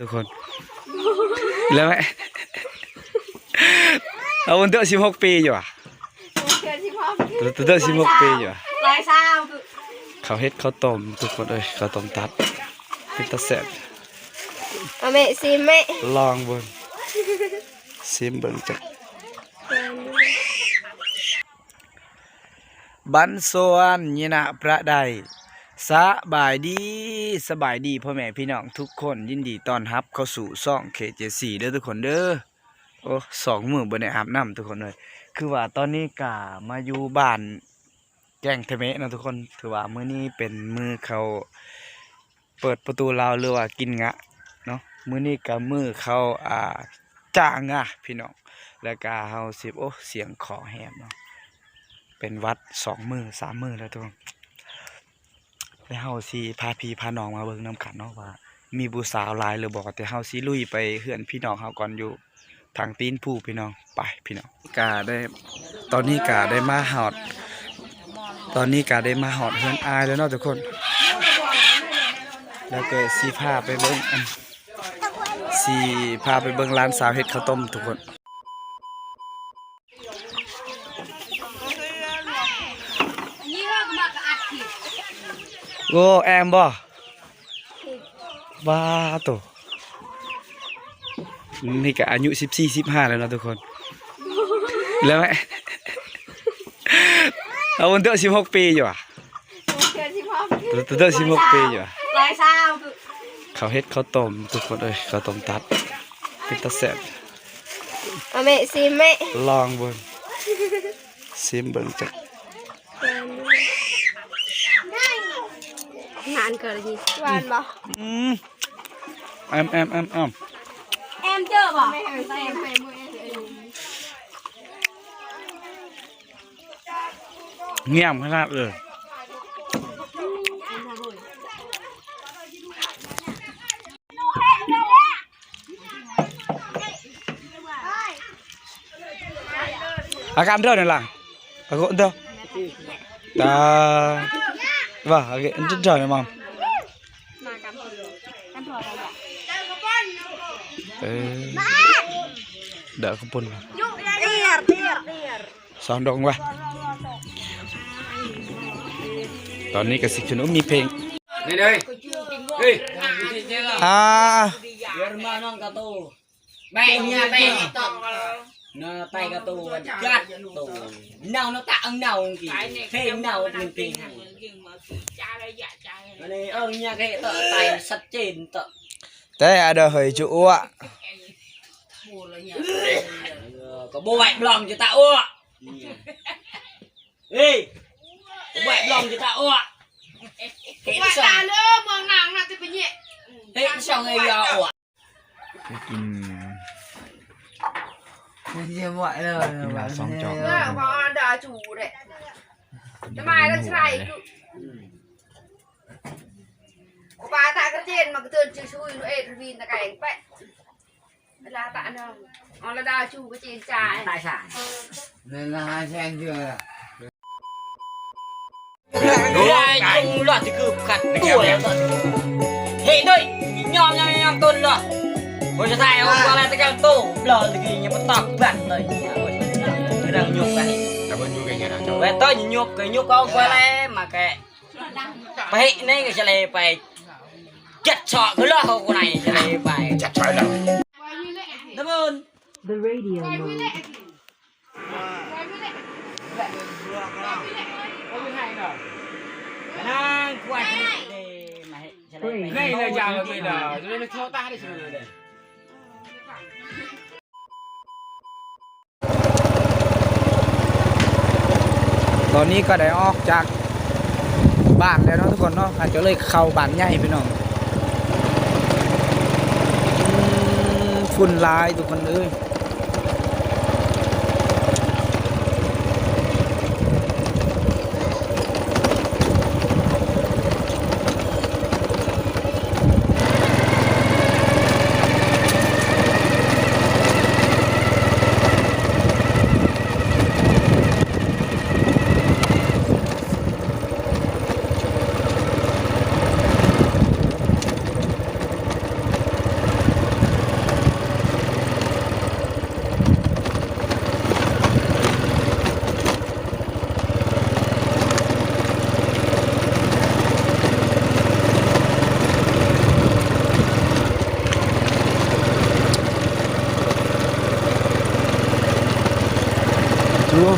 ทุกคน แล้วไหมเอาวันเดอร์สิบหกปีอยู่อะเกินสิบหกตัวเดอร์สิบหกปีอยู่อะร้อยเศร้าคือเขาเฮ็ดข้าวต้มทุกคนเอ้ยข้าวต้มตัดเป็นตะแซ่บเอาแม่ซิมแม่ลองเบิ่งซิมเบิ่งจักบันสวนยินะประได สบายดีสบายดีพ่อแม่พี่น้องทุกคนยินดีต้อนรับเข้าสู่ซ่องเคเจสี่เด้อทุกคนเด้อโอ้สองมือบนในอาบน้ำทุกคนเลยคือว่าตอนนี้กามาอยู่บ้านแจ้งเทเมะนะทุกคนถือว่ามื้อนี้เป็นมือเขาเปิดประตูลาวหรือว่ากินงะเนาะมื้อนี้ก็มือเขาอ่าจ้างงะพี่น้องแล้วก็เฮาสิบโอ้เสียงขอแหบเนาะเป็นวัดสองมือสามมือแล้วทุกคน แล้วเฮาสิพาพี่พาน้องมาเบิ่งนํกันเนาะว่า มีผู้สาวหลายหรือบอกแต่เฮาสิลุยไปเฮือนพี่น้องเฮาก่อนอยู่ทางตีนผู้พี่น้องไปพี่น้องกาได้ ตอนนี้กาได้มาหอด ตอนนี้กาได้มาหอดเฮือนอายแล้วเนาะทุกคน แล้วก็สิพาไปเบิ่งอันสิพาไปเบิ่งร้านสาวเฮ็ดข้าวต้มทุกคนเราก็มากระอัดขีด โอ้แอมบ่บ้าโตนี่ก็อายุสิบสี่สิบห้าแล้วเนาะทุกคน แล้วไหมเอาวันเดอร์สิบหกปีอยู่อะเกินสิบหกตัวเดอร์สิบหกปีอยู่อะร้อยเศร้าคือเขาเฮ็ดข้าวต้มทุกคนเอ้ยข้าวต้มตัดเป็นตะแซ่บเอาแม่ซิมแม่ลองเบิ่งซิมเบิ่งจัก นานเกินยี่หวานบ่อืมแอมแอมแอมแอมแอมเจอบ่ไม่ให้แซมให้มือเงียบขนาดเลยอาการเด้อนี่ล่ะ aku dah ta vâng okay rất trời mà มา กันกันพอได้บ่เออเดี๋ยวขปุ่นยุเตียร์เตียร์เตียร์สอนดงวะตอนนี้กสิชนุมีเพลง Đây đây. Đây. อ่ nó tay cái tù chặt tù nào nó tạ ông nào kì. Thêm nào mình tiền hàng này ông nhà cái tợ tay sắt trên tợ thế à đời hơi chú ạ có bố bạn lòng cho tao ạ ê có bạn lòng cho tao ạ Hãy subscribe cho kênh Ghiền Mì Gõ Để không bỏ lỡ những Chưa mọi rồi. กินหลาสองจอกเออพอดาจูเด้ทำไมต้องใส่กูปาตากระเจนมากระเตือนชื่อช่วยเอ็ดวินตะไก่แปะเวลาตาเนาะอ๋อแล้วดาจูกระเจนจ่าย tài sản Nên là hai sen chưa là. Đây, chung loạt thì cứ khặt tuổi Hệ đây, nhòm nhòm nhòm tôn loạt Bocah saya kepala tekan tuh, blol giginya petok ban lo ini. Kadang nyuk kan. Apa nyuk kayak ngana. Weto nyuk ke nyuk kau kepala make. Pahit này cái sale phải Chết sọ cái lo kau này sale phải chặt sọ lo. Cảm ơn. The radio mode. Này là chàng người là cho nên nó thao ta đi xem rồi đấy. ตอนนี้ก็ได้ออกจากบ้านแล้วเนาะทุกคนเนาะอาจจะเลยเข้าบ้านใหญ่พี่น้องฝุ่นลายทุกคนเอ้ย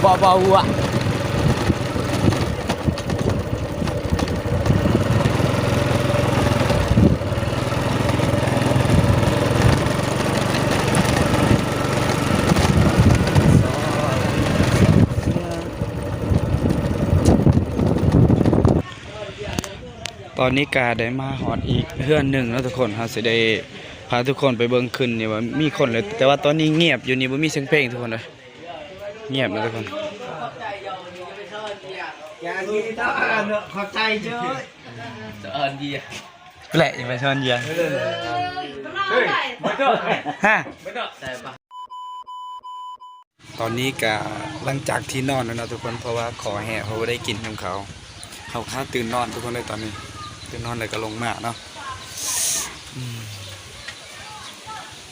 บอเบาอะตอนนี้กาได้มาฮอดอีกเฮือนหนึ่งแล้วทุกคนเราสิได้พาทุกคนไปเบิ่งขึ้นนี่ว่ามีคนเลย แต่ว่าตอนนี้เงียบอยู่นี่บ่มีเสียงเพลงทุกคนเลย เงียบนะทุกคนอย่าดีต้องอ่านขอบใจเจ้าเอินดีแหละอย่าไปชอนเยียเฮ้ยไม่ต้องฮะไม่ต้องใช่ปะตอนนี้กะหลังจากที่นอนแล้วเนาะทุกคนเพราะว่าขอแห่เขาบ่ได้กินของเขาเขาค่าตื่นนอนทุกคนเลยตอนนี้ ตื่นนอนเลยก็ลงมาเนาะอืม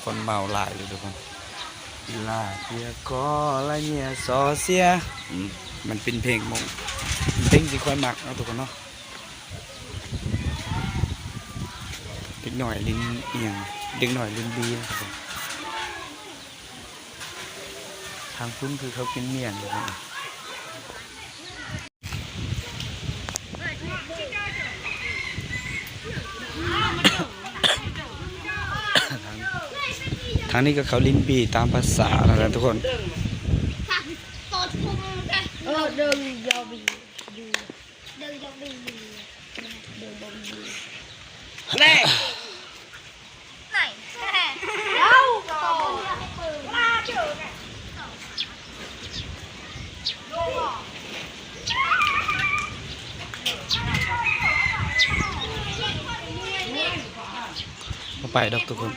คนเมาหลายเลยทุกคนอี ลาเกียก็ละเนี่ยซอเสียอืมมันเป็นเพลงมงเพลงสิค่อยมักเนาะทุกคนเนาะเด็กหน่อยลิ้นเอียงเด็กหน่อยลิ้นดีนะครับผมทางพุ่นคือเขากินเมี่ยงอยู่นะ ทางนี้ก็เขาลิ้นปีตามภาษาอะไรับทุกคนเออเดินยาวบีเดินยาวบีเดินยาวบีแม่ไหนเอ้าว่าเจอไงโลไปดอกทุกคน